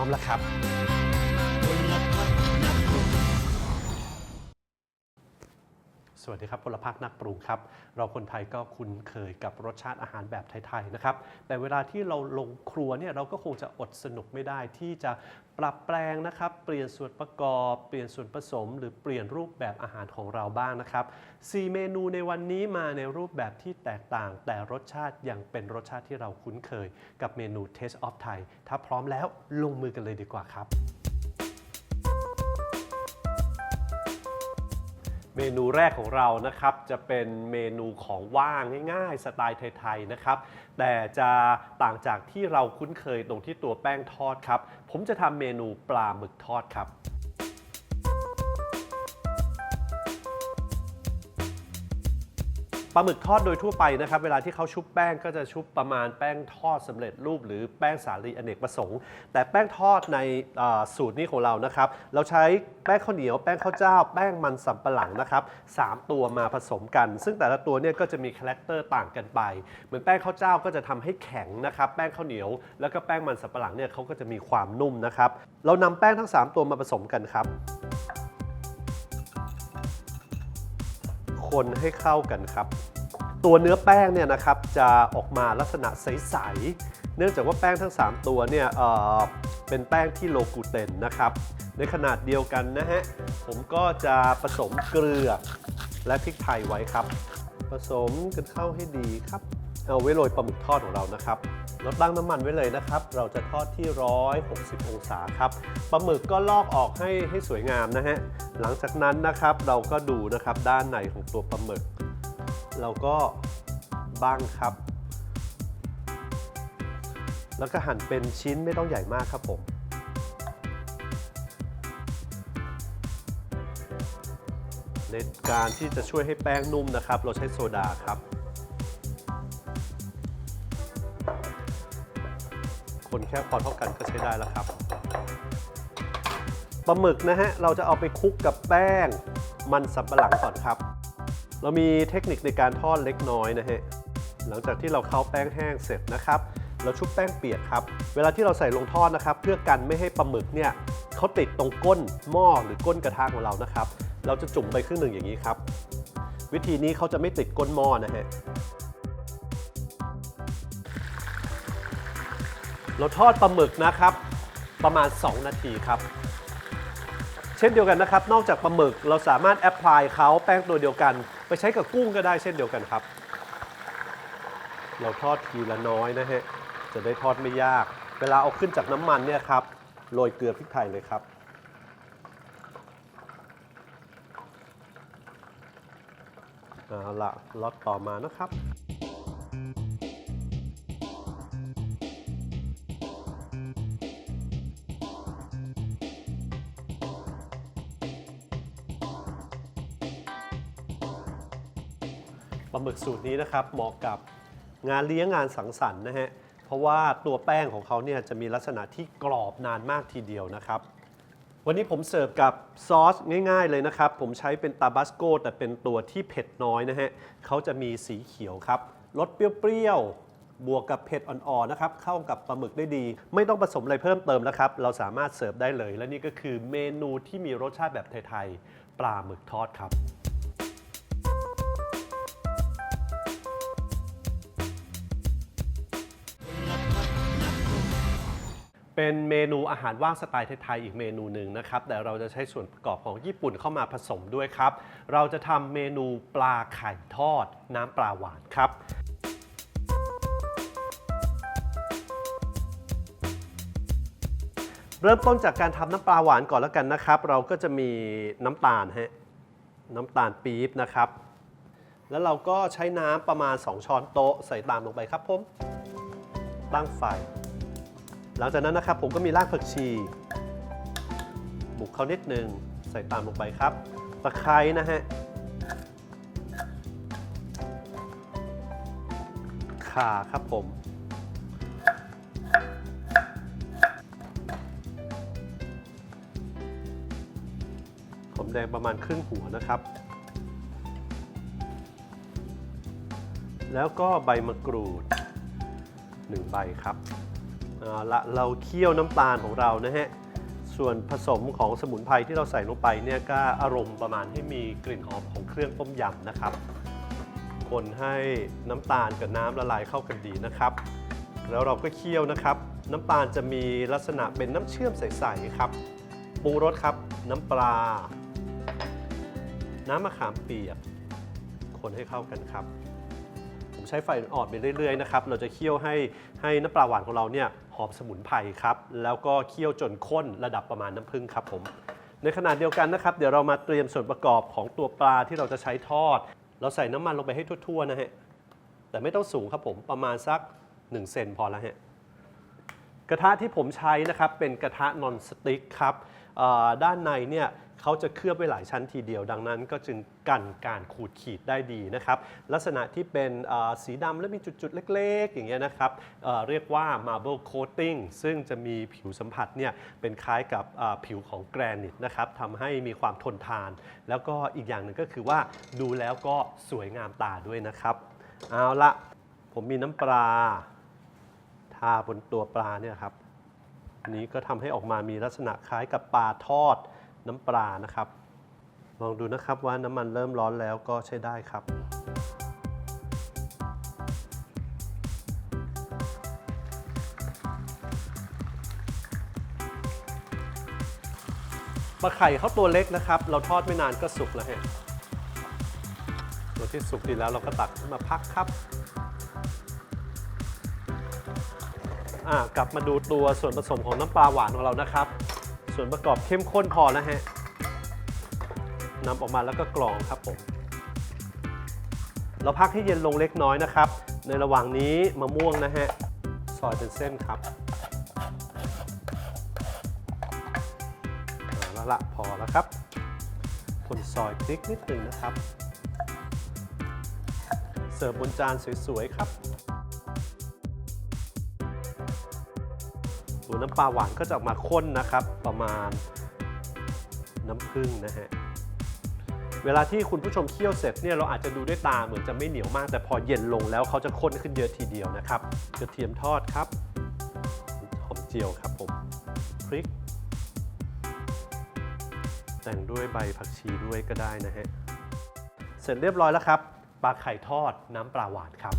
ร้อมแล้วครับ ดีครับพลพักนักปรุงครับ เราคนไทยก็คุ้นเคยกับรสชาติอาหารแบบไทยๆนะครับ แต่เวลาที่เราลงครัวเนี่ยเราก็คงจะอดสนุกไม่ได้ที่จะปรับแปลงนะครับ เปลี่ยนส่วนประกอบ เปลี่ยนส่วนผสม หรือเปลี่ยนรูปแบบอาหารของเราบ้างนะครับ 4 เมนูในวันนี้มาในรูปแบบที่แตกต่าง แต่รสชาติยังเป็นรสชาติที่เราคุ้นเคย กับเมนู Taste of Thai ถ้าพร้อมแล้วลงมือกันเลยดีกว่าครับ เมนูแรกของเรานะครับจะเป็นเมนูของว่างง่ายๆ สไตล์ไทยๆนะครับ แต่จะต่างจากที่เราคุ้นเคยตรงที่ตัวแป้งทอดครับ ผมจะทำเมนูปลาหมึกทอดครับ ปลาหมึกทอดโดยทั่วไปนะครับเวลาที่เขาชุบแป้งก็จะชุบประมาณแป้งทอดสำเร็จรูป หรือแป้งสาลีอเนกประสงค์ แต่แป้งทอดในสูตรนี้ของเรานะครับ เราใช้แป้งข้าวเหนียว แป้งข้าวเจ้า แป้งมันสำปะหลังนะครับสามตัวมาผสมกัน ซึ่งแต่ละตัวเนี่ยก็จะมีคาแรคเตอร์ต่างกันไป เหมือนแป้งข้าวเจ้าก็จะทำให้แข็งนะครับแป้งข้าวเหนียว แล้วก็แป้งมันสำปะหลังเนี่ยเขาก็จะมีความนุ่มนะครับเรานำแป้งทั้งสามตัวมาผสมกันครับ คนให้เข้ากันครับ ตัวเนื้อแป้งเนี่ยนะครับจะออกมาลักษณะใส ๆ เนื่องจากว่าแป้งทั้ง 3 ตัวเนี่ยเเป็นแป้งที่โลกูเตนนะครับ ในขนาดเดียวกันนะฮะ ผมก็จะผสมเกลือและพริกไทยไว้ครับ ผสมกันเข้าให้ดีครับ เอาไว้โรยปลาหมึกทอดของเรานะครับเราตั้งน้ำมันไว้เลยนะครับ เราจะทอดที่ 160 องศาครับปลาหมึกก็ลอกออกให้ให้สวยงามนะฮะหลังจากนั้นนะครับเราก็ดูนะครับด้านในของตัวปลาหมึก เราก็บ้างครับ แล้วก็หั่นเป็นชิ้นไม่ต้องใหญ่มากครับผมในการที่จะช่วยให้แป้งนุ่มนะครับ เราใช้โซดาครับ คนแค่พอเท่ากันก็ใช้ได้แล้วครับปลาหมึกนะฮะเราจะเอาไปคลุกกับแป้งมันสับปะหลังก่อนครับ เรามีเทคนิคในการทอดเล็กน้อยนะฮะหลังจากที่เราเข้าแป้งแห้งเสร็จนะครับเราชุบแป้งเปียกครับ เวลาที่เราใส่ลงทอดนะครับ เพื่อกันไม่ให้ปลาหมึกเนี่ยเขาติดตรงก้นหม้อหรือก้นกระทะของเรานะครับ เราจะจุ่มไปครึ่งหนึ่งอย่างนี้ครับ วิธีนี้เขาจะไม่ติดก้นหม้อนะฮะ เราทอดปลาหมึกนะครับ ประมาณ 2 นาทีครับ เช่นเดียวกันนะครับ นอกจากปลาหมึกเราสามารถแอพพลายเขาแป้งตัวเดียวกัน ไปใช้กับกุ้งก็ได้เช่นเดียวกันครับ เราทอดทีละน้อยนะฮะจะได้ทอดไม่ยาก เวลาเอาขึ้นจากน้ำมันเนี่ยครับโรยเกลือพริกไทยเลยครับเอาละล็อตต่อมานะครับาหมึกสูตรนี้นะครับ เหมาะกับงานเลี้ยงงานสังสรรค์นะฮะ เพราะว่าตัวแป้งของเขาเนี่ยจะมีลักษณะที่กรอบนานมากทีเดียวนะครับ วันนี้ผมเสิร์ฟกับซอสง่าย ๆ เลยนะครับ ผมใช้เป็นตาบาสโกแต่เป็นตัวที่เผ็ดน้อยนะฮะเขาจะมีสีเขียวครับรสเปรี้ยวๆ บวกกับเผ็ดอ่อนๆ นะครับ เข้ากับปลาหมึกได้ดี ไม่ต้องผสมอะไรเพิ่มเติมแล้วครับ เราสามารถเสิร์ฟได้เลย และนี่ก็คือเมนูที่มีรสชาติแบบไทยๆ ปลาหมึกทอดครับ เป็นเมนูอาหารว่างสไตล์ไทยๆอีกเมนูหนึ่งนะครับ แต่เราจะใช้ส่วนประกอบของญี่ปุ่นเข้ามาผสมด้วยครับ เราจะทำเมนูปลาไข่ทอด น้ำปลาหวานครับเริ่มต้นจากการทำน้ำปลาหวานก่อนแล้วกันนะครับ เราก็จะมีน้ำตาลฮะน้ำตาลปี๊บนะครับ แล้วเราก็ใช้น้ำประมาณ 2 ช้อนโต๊ะใส่ตามลงไปครับผมตั้งไฟ หลังจากนั้นนะครับผมก็มีรากผักชีบุกเขานิดนึงใส่ตามลงไปครับตะไคร้นะฮะข่าครับผม หอมแดงประมาณครึ่งหัวนะครับ แล้วก็ใบมะกรูด1ใบครับ เอาละเราเคี่ยวน้ำตาลของเรานะฮะ ส่วนผสมของสมุนไพรที่เราใส่ลงไปเนี่ยก็อารมณ์ประมาณให้มีกลิ่นหอมของเครื่องต้มยำนะครับ คนให้น้ำตาลกับน้ำละลายเข้ากันดีนะครับ แล้วเราก็เคี่ยวนะครับ น้ำตาลจะมีลักษณะเป็นน้ำเชื่อมใสๆครับปรุงรสครับ น้ำปลา น้ำมะขามเปียก คนให้เข้ากันครับ ผมใช้ไฟอ่อนไปเรื่อยๆนะครับ เราจะเคี่ยวให้ให้น้ำปลาหวานของเราเนี่ย อมสมุนไพรครับ แล้วก็เคี่ยวจนข้นระดับประมาณน้ำผึ้งครับผม ในขณะเดียวกันนะครับ เดี๋ยวเรามาเตรียมส่วนประกอบของตัวปลาที่เราจะใช้ทอด เราใส่น้ำมันลงไปให้ทั่วๆนะฮะ แต่ไม่ต้องสูงครับผม ประมาณสัก 1 เซนพอแล้วฮะ กระทะที่ผมใช้นะครับเป็นกระทะนอนสติ๊กครับด้านในเนี่ย เขาจะเคลือบไว้หลายชั้นทีเดียว ดังนั้นก็จึงกันการขูดขีดได้ดีนะครับ ลักษณะที่เป็นสีดำและมีจุด ๆ เล็ก ๆ อย่างเงี้ยนะครับเเรียกว่า marble coating ซึ่งจะมีผิวสัมผัสเนี่ยเป็นคล้ายกับผิวของแกรนิตนะครับทำให้มีความทนทาน แล้วก็อีกอย่างหนึ่งก็คือว่าดูแล้วก็สวยงามตาด้วยนะครับ เอาละผมมีน้ำปลาทาบนตัวปลาเนี่ยครับอันนี้ก็ทำให้ออกมามีลักษณะคล้ายกับปลาทอด น้ำปลานะครับ ลองดูนะครับว่าน้ำมันเริ่มร้อนแล้วก็ใช้ได้ครับ ปลาไข่เขาตัวเล็กนะครับ เราทอดไม่นานก็สุกแล้วฮะตัวที่สุกดีแล้วเราก็ตักขึ้นมาพักครับกลับมาดูตัวส่วนผสมของน้ำปลาหวานของเรานะครับ ส่วนประกอบเข้มข้นพอแล้วฮะนำออกมาแล้วก็กรองครับผมเราพักให้เย็นลงเล็กน้อยนะครับ ในระหว่างนี้มะม่วงนะฮะซอยเป็นเส้นครับเอาละละพอแล้วครับคนซอยพริกนิดหนึ่งนะครับ เสิร์ฟบนจานสวยๆครับ วน้ำปลาหวานก็จะออกมาข้นนะครับ ประมาณน้ำผึ้งนะฮะเวลาที่คุณผู้ชมเคี่ยวเสร็จเนี่ยเราอาจจะดูด้วยตาเหมือนจะไม่เหนียวมาก แต่พอเย็นลงแล้วเขาจะข้นขึ้นเยอะทีเดียวนะครับกระเทียมทอดครับหอมเจียวครับผมพริก แต่งด้วยใบผักชีด้วยก็ได้นะฮะเสร็จเรียบร้อยแล้วครับปลาไข่ทอดน้ำปลาหวานครับ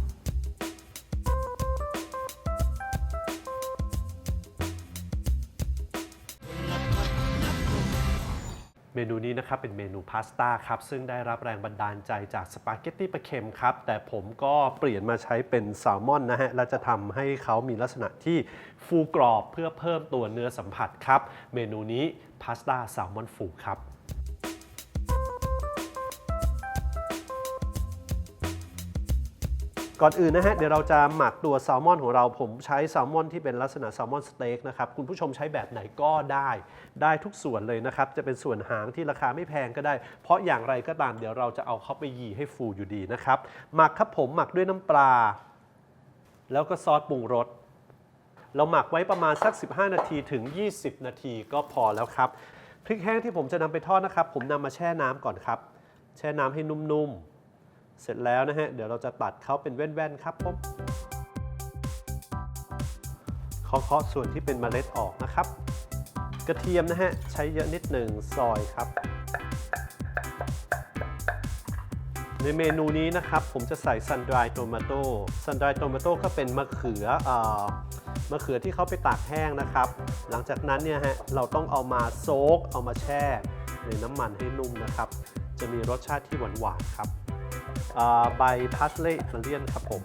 มนูนี้นะครับเป็นเมนูพาสต้าครับ ซึ่งได้รับแรงบันดาลใจจากสปาเกตตี้ปลาเค็มครับ แต่ผมก็เปลี่ยนมาใช้เป็นแซลมอนนะฮะ และจะทำให้เขามีลักษณะที่ฟูกรอบเพื่อเพิ่มตัวเนื้อสัมผัสครับ เมนูนี้พาสต้าแซลมอนฟูครับ ก่อนอื่นนะฮะเดี๋ยวเราจะหมักตัวแซลมอนของเราผมใช้แซลมอนที่เป็นลักษณะแซลมอนสเต็กนะครับคุณผู้ชมใช้แบบไหนก็ได้ได้ทุกส่วนเลยนะครับ จะเป็นส่วนหางที่ราคาไม่แพงก็ได้ เพราะอย่างไรก็ตามเดี๋ยวเราจะเอาเขาไปยีให้ฟูอยู่ดีนะครับ หมักครับผมหมักด้วยน้ำปลา แล้วก็ซอสปรุงรสเราหมักไว้ประมาณสัก 15 นาทีถึง 20 นาทีก็พอแล้วครับพริกแห้งที่ผมจะนำไปทอดนะครับ ผมนำมาแช่น้ำก่อนครับ แช่น้ำให้นุ่มๆ เสร็จแล้วนะฮะ เดี๋ยวเราจะตัดเขาเป็นแว่นๆครับผมเคาะๆส่วนที่เป็นเมล็ดออกนะครับ กระเทียมนะฮะ ใช้เยอะนิดหนึ่งซอยครับ ในเมนูนี้นะครับ ผมจะใส่ซันดรายโตมาโต้ซันดรายโตมาโต้ก็เป็นมะเขือเอ่อมะเขือที่เขาไปตากแห้งนะครับ หลังจากนั้นเนี่ยฮะ เราต้องเอามาโซก เอามาแช่ในน้ำมันให้นุ่มนะครับ จะมีรสชาติที่หวานๆครับ ใบพาสเลย์อิตาเลียนครับผม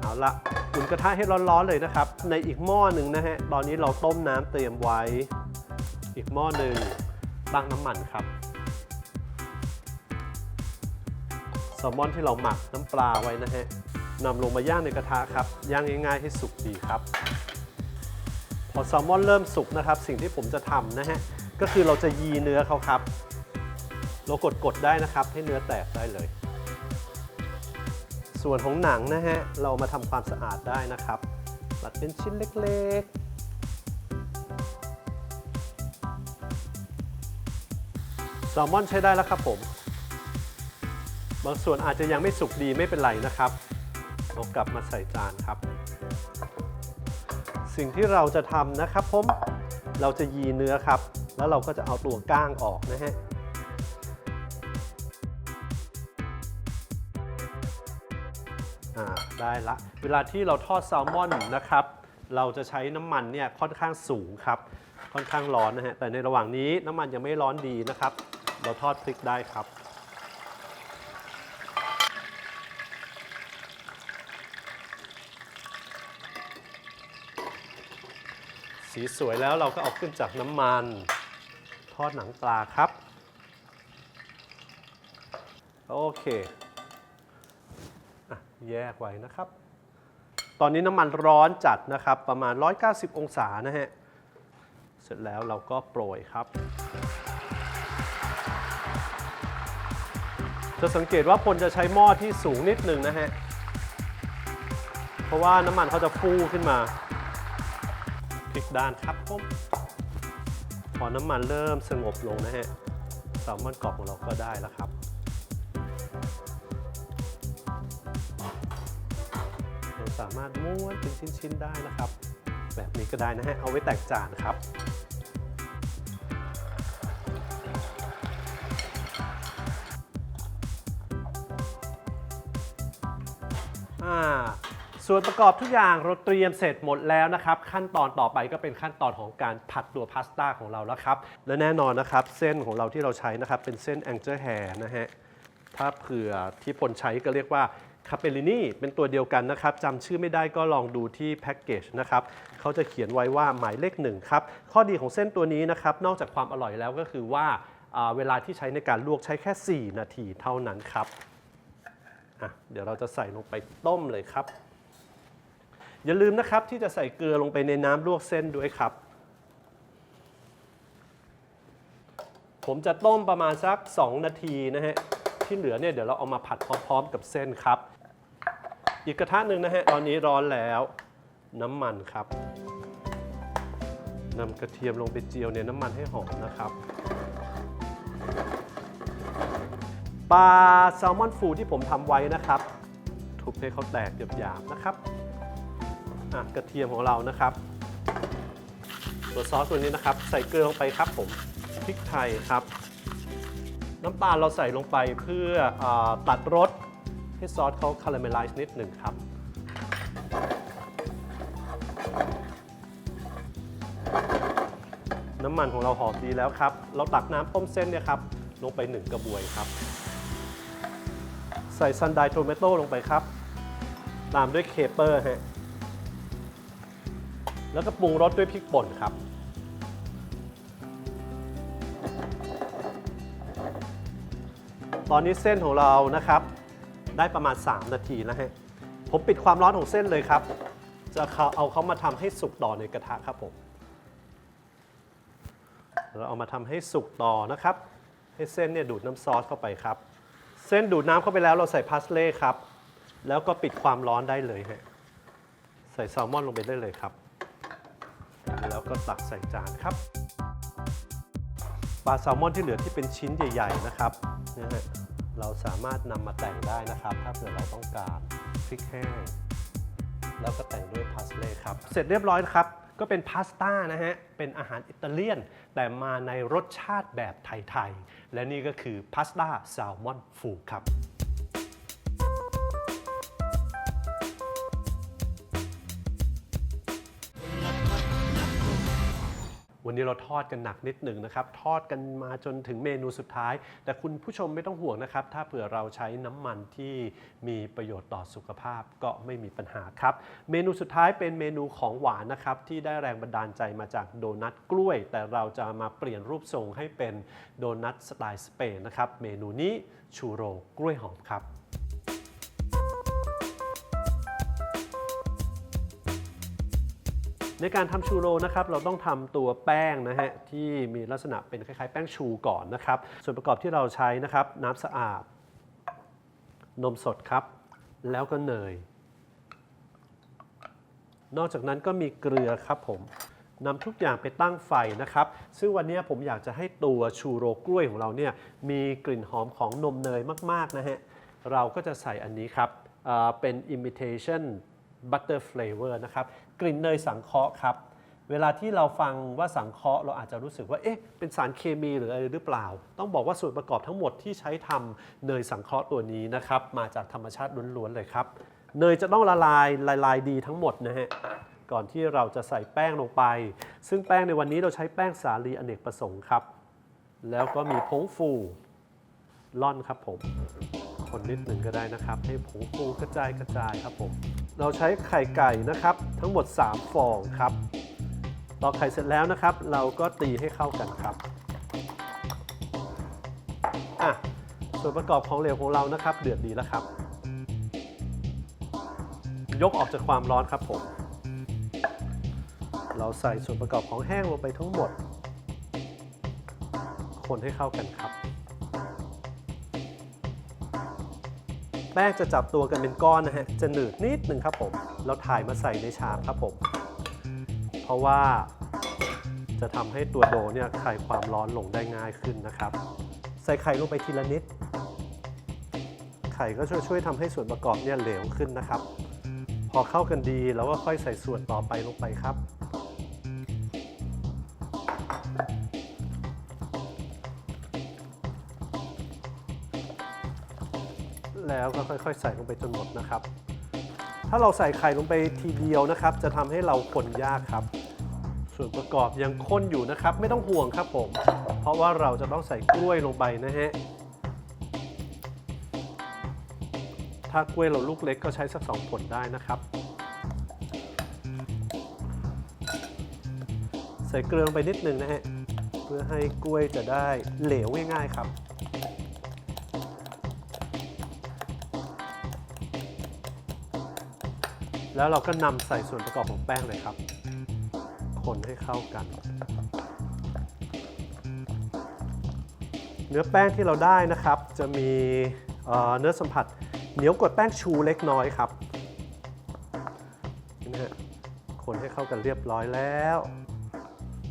เอาละอุ่นกระทะให้ร้อนๆเลยนะครับ ในอีกหม้อหนึ่งนะฮะตอนนี้เราต้มน้ำเตรียมไว้ อีกหม้อหนึ่งตั้งน้ำมันครับแซลมอนที่เราหมักน้ำปลาไว้นะฮะนำลงมาย่างในกระทะครับย่างง่ายๆให้สุกดีครับ พอแซลมอนเริ่มสุกนะครับ สิ่งที่ผมจะทำนะฮะก็คือเราจะยีเนื้อเขาครับ เรากดๆได้นะครับ ให้เนื้อแตกได้เลย ส่วนของหนังนะฮะ เรามาทำความสะอาดได้นะครับตัดเป็นชิ้นเล็กๆ แซลมอนใช้ได้แล้วครับผม บางส่วนอาจจะยังไม่สุกดีไม่เป็นไรนะครับเอากลับมาใส่จานครับ สิ่งที่เราจะทำนะครับผม เราจะยีเนื้อครับ แล้วเราก็จะเอาตัวก้างออกนะฮะ ได้ละ เวลาที่เราทอดแซลมอนนะครับ เราจะใช้น้ำมันเนี่ยค่อนข้างสูงครับ ค่อนข้างร้อนนะฮะ แต่ในระหว่างนี้น้ำมันยังไม่ร้อนดีนะครับ เราทอดพริกได้ครับ สีสวยแล้วเราก็เอาขึ้นจากน้ำมัน ทอดหนังปลาครับ โอเค แยกไว้นะครับ ตอนนี้น้ำมันร้อนจัดนะครับ ประมาณ 190 องศานะฮะ เสร็จแล้วเราก็โปรยครับ จะสังเกตว่าพลจะใช้หม้อที่สูงนิดหนึ่งนะฮะ เพราะว่าน้ำมันเขาจะฟูขึ้นมาพลิกด้านครับผมพอน้ำมันเริ่มสงบลงนะฮะแซลมอนกรอบของเราก็ได้แล้วครับ สามารถม้วนเป็นชิ้นๆได้นะครับ แบบนี้ก็ได้นะฮะเอาไว้แตกจานครับอ่าส่วนประกอบทุกอย่างเราเตรียมเสร็จหมดแล้วนะครับ ขั้นตอนต่อไปก็เป็นขั้นตอนของการผัดตัวพาสต้าของเราแล้วครับ และแน่นอนนะครับเส้นของเราที่เราใช้นะครับ เป็นเส้นแองเจิลแฮร์นะฮะถ้าเผื่อที่พลใช้ก็เรียกว่า คาเปลินี่เป็นตัวเดียวกันนะครับจำชื่อไม่ได้ก็ลองดูที่แพ็กเกจนะครับเขาจะเขียนไว้ว่าหมายเลขหนึ่งครับ ข้อดีของเส้นตัวนี้นะครับ นอกจากความอร่อยแล้วก็คือว่าเวลาที่ใช้ในการลวกใช้แค่ 4 นาทีเท่านั้นครับเดี๋ยวเราจะใส่ลงไปต้มเลยครับ อย่าลืมนะครับที่จะใส่เกลือลงไปในน้ำลวกเส้นด้วยครับ ผมจะต้มประมาณสัก 2 นาทีนะฮะที่เหลือเนี่ยเดี๋ยวเราเอามาผัดพร้อมๆกับเส้นครับ อีกกระทะหนึ่งนะฮะ ตอนนี้ร้อนแล้ว น้ำมันครับนำกระเทียมลงไปเจียวในน้ำมันให้หอมนะครับปลาแซลมอนฟูที่ผมทำไว้นะครับ ทุบให้เขาแตกหยาบๆนะครับกระเทียมของเรานะครับตัวซอสตัวนี้นะครับ ใส่เกลือลงไปครับผมพริกไทยครับ น้ำตาลเราใส่ลงไปเพื่ออตัดรส ให้ซอสเขาคาราเมลไลซ์นิดหนึ่งครับ น้ำมันของเราหอมดีแล้วครับ เราตักน้ำต้มเส้นเนี่ยครับลงไป1กระบวยครับ ใส่ซันไดโทเมโต้ลงไปครับ ตามด้วยเคเปอร์ฮะแล้วก็ปรุงรสด้วยพริกป่นครับตอนนี้เส้นของเรานะครับ ได้ประมาณ 3 นาทีแล้วฮะ ผมปิดความร้อนของเส้นเลยครับ จะเอาเขามาทำให้สุกต่อในกระทะครับผม เราเอามาทำให้สุกต่อนะครับ ให้เส้นเนี่ยดูดน้ำซอสเข้าไปครับ เส้นดูดน้ำเข้าไปแล้วเราใส่พาสเล่ครับ แล้วก็ปิดความร้อนได้เลยฮะ ใส่แซลมอนลงไปได้เลยครับ แล้วก็ตักใส่จานครับปลาแซลมอนที่เหลือที่เป็นชิ้นใหญ่ ๆ นะครับนะฮะ เราสามารถนำมาแต่งได้นะครับ ถ้าเผื่อเราต้องการพริกแห้งแล้วก็แต่งด้วยพาสเล่ครับ เสร็จเรียบร้อยครับ ก็เป็นพาสต้านะฮะ เป็นอาหารอิตาเลียน แต่มาในรสชาติแบบไทย ๆ และนี่ก็คือพาสต้าแซลมอนฟูครับ วันนี้เราทอดกันหนักนิดหนึ่งนะครับ ทอดกันมาจนถึงเมนูสุดท้าย แต่คุณผู้ชมไม่ต้องห่วงนะครับ ถ้าเผื่อเราใช้น้ำมันที่มีประโยชน์ต่อสุขภาพก็ไม่มีปัญหาครับ เมนูสุดท้ายเป็นเมนูของหวานนะครับ ที่ได้แรงบันดาลใจมาจากโดนัทกล้วย แต่เราจะมาเปลี่ยนรูปทรงให้เป็นโดนัทสไตล์สเปนนะครับ เมนูนี้ชูโรกล้วยหอมครับ ในการทำชูโรนะครับ เราต้องทำตัวแป้งนะฮะที่มีลักษณะเป็นคล้ายๆ แป้งชูก่อนนะครับ ส่วนประกอบที่เราใช้นะครับน้ำสะอาด นมสดครับ แล้วก็เนย นอกจากนั้นก็มีเกลือครับผมนำทุกอย่างไปตั้งไฟนะครับ ซึ่งวันนี้ผมอยากจะให้ตัวชูโรกล้วยของเราเนี่ยมีกลิ่นหอมของนมเนยมากๆนะฮะ เราก็จะใส่อันนี้ครับเป็น imitation butter flavor นะครับ กลิ่นเนยสังเคราะห์ครับ เวลาที่เราฟังว่าสังเคราะห์เราอาจจะรู้สึกว่าเอ๊ะเป็นสารเคมีหรืออะไรหรือเปล่า ต้องบอกว่าส่วนประกอบทั้งหมดที่ใช้ทำเนยสังเคราะห์ตัวนี้นะครับมาจากธรรมชาติล้วนๆเลยครับเนยจะต้องละลายละลายดีทั้งหมดนะฮะก่อนที่เราจะใส่แป้งลงไป ซึ่งแป้งในวันนี้เราใช้แป้งสาลีอเนกประสงค์ครับ แล้วก็มีผงฟูล่อนครับผม คนนิดหนึ่งก็ได้นะครับ ให้ผงฟูกระจายกระจายครับผม เราใช้ไข่ไก่นะครับ ทั้งหมด 3 ฟองครับตอกไข่เสร็จแล้วนะครับ เราก็ตีให้เข้ากันครับอะส่วนประกอบของเหลวของเรานะครับ เดือดดีแล้วครับ ยกออกจากความร้อนครับผม เราใส่ส่วนประกอบของแห้งลงไปทั้งหมด คนให้เข้ากันครับ แป้งจะจับตัวกันเป็นก้อนนะฮะ จะหนืดนิดหนึ่งครับผม เราถ่ายมาใส่ในชามครับผม เพราะว่าจะทำให้ตัวโดเนี่ยคลายความร้อนลงได้ง่ายขึ้นนะครับ ใส่ไข่ลงไปทีละนิด ไข่ก็ช่วยช่วยทำให้ส่วนประกอบเนี่ยเหลวขึ้นนะครับ พอเข้ากันดีเราก็ค่อยใส่ส่วนต่อไปลงไปครับ แล้วก็ค่อยๆ ใส่ลงไปจนหมดนะครับ ถ้าเราใส่ไข่ลงไปทีเดียวนะครับ จะทำให้เราคนยากครับ ส่วนประกอบยังข้นอยู่นะครับ ไม่ต้องห่วงครับผม เพราะว่าเราจะต้องใส่กล้วยลงไปนะฮะถ้ากล้วยเราลูกเล็กก็ใช้สักสองผลได้นะครับ ใส่เกลือลงไปนิดนึงนะฮะเพื่อให้กล้วยจะได้เหลวง่ายๆครับ แล้วเราก็นำใส่ส่วนประกอบของแป้งเลยครับ คนให้เข้ากัน เนื้อแป้งที่เราได้นะครับ จะมีเเนื้อสัมผัสเหนียวกว่าแป้งชูเล็กน้อยครับนี่นะฮะคนให้เข้ากันเรียบร้อยแล้ว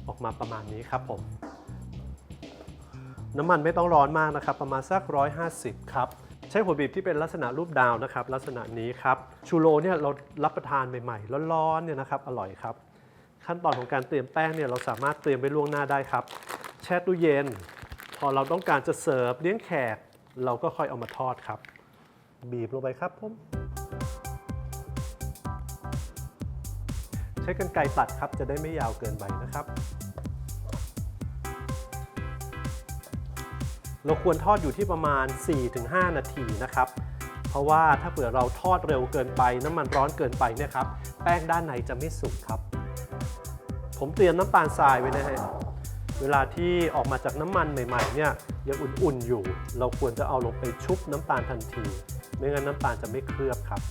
ออกมาประมาณนี้ครับผมน้ำมันไม่ต้องร้อนมากนะครับ ประมาณสัก 150 ครับ ใช้หัวบีบที่เป็นลักษณะรูปดาวนะครับ ลักษณะนี้ครับ ชูโรเนี่ยเรารับประทานใหม่ๆร้อนๆเนี่ยนะครับอร่อยครับ ขั้นตอนของการเตรียมแป้งเนี่ยเราสามารถเตรียมไว้ล่วงหน้าได้ครับ แช่ตู้เย็น พอเราต้องการจะเสิร์ฟเลี้ยงแขก เราก็ค่อยเอามาทอดครับ บีบลงไปครับผมใช้กรรไกรตัดครับจะได้ไม่ยาวเกินไปนะครับเราควรทอดอยู่ที่ประมาณ 4-5 นาทีนะครับ เพราะว่าถ้าเผื่อเราทอดเร็วเกินไป น้ำมันร้อนเกินไปเนี่ยครับแป้งด้านในจะไม่สุกครับ ผมเตรียมน้ำตาลทรายไว้นะฮะเวลาที่ออกมาจากน้ำมันใหม่ๆเนี่ยยังอุ่นๆอยู่ เราควรจะเอาลงไปชุบน้ำตาลทันที ไม่งั้นน้ำตาลจะไม่เคลือบครับ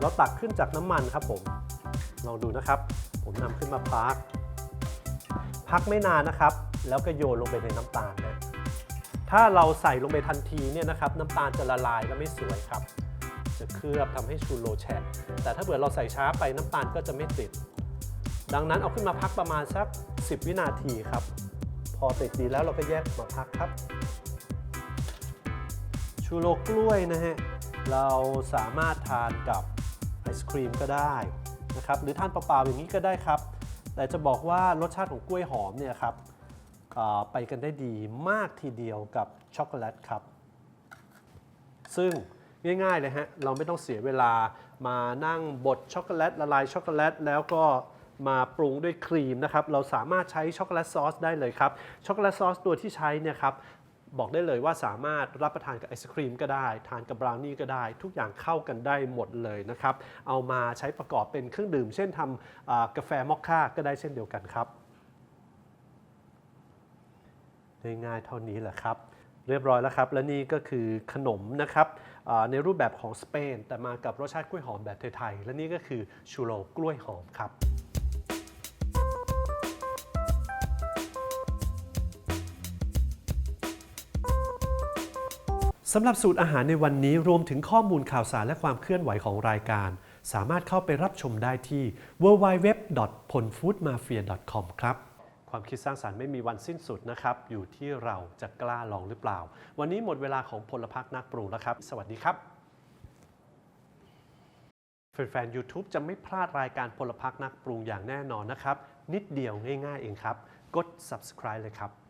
เราตักขึ้นจากน้ำมันครับผมลองดูนะครับ ผมนำขึ้นมาพัก พักไม่นานนะครับ แล้วก็โยนลงไปในน้ำตาลนะ ถ้าเราใส่ลงไปทันทีเนี่ยนะครับน้ำตาลจะละลายและไม่สวยครับ จะเคลือบทำให้ชูโรแฉะแต่ถ้าเผื่อเราใส่ช้าไปน้ำตาลก็จะไม่ติด ดังนั้นเอาขึ้นมาพักประมาณสัก 10 วินาทีครับ พอติดดีแล้วเราก็แยกมาพักครับ ชูโรกล้วยนะฮะเราสามารถทานกับไอศครีมก็ได้นะครับหรือทานเปล่าๆอย่างนี้ก็ได้ครับ แต่จะบอกว่ารสชาติของกล้วยหอมเนี่ยครับ ไปกันได้ดีมากทีเดียวกับช็อกโกแลตครับ ซึ่งง่ายๆเลยฮะ เราไม่ต้องเสียเวลามานั่งบดช็อกโกแลตละลายช็อกโกแลตแล้วก็มาปรุงด้วยครีมนะครับ เราสามารถใช้ช็อกโกแลตซอสได้เลยครับ ช็อกโกแลตซอสตัวที่ใช้เนี่ยครับ บอกได้เลยว่าสามารถรับประทานกับไอศครีมก็ได้ ทานกับบราวนี่ก็ได้ ทุกอย่างเข้ากันได้หมดเลยนะครับ เอามาใช้ประกอบเป็นเครื่องดื่ม เช่นทำกาแฟมอคค่าก็ได้เช่นเดียวกันครับ ง่ายๆเท่านี้แหละครับ เรียบร้อยแล้วครับ และนี่ก็คือขนมนะครับในรูปแบบของสเปน แต่มากับรสชาติกล้วยหอมแบบไทยๆและนี่ก็คือชูโรกล้วยหอมครับสำหรับสูตรอาหารในวันนี้รวมถึงข้อมูลข่าวสารและความเคลื่อนไหวของรายการ สามารถเข้าไปรับชมได้ที่ www.ponfoodmafia.com ครับ ความคิดสร้างสารรค์ไม่มีวันสิ้นสุดนะครับ อยู่ที่เราจะกล้าลองหรือเปล่า วันนี้หมดเวลาของพลพักนักปรุงแล้วครับ สวัสดีครับแฟนๆ YouTube จะไม่พลาดรายการพลพักนักปรุงอย่างแน่นอนนะครับ นิดเดียวง่ายๆเองครับ กด subscribe เลยครับ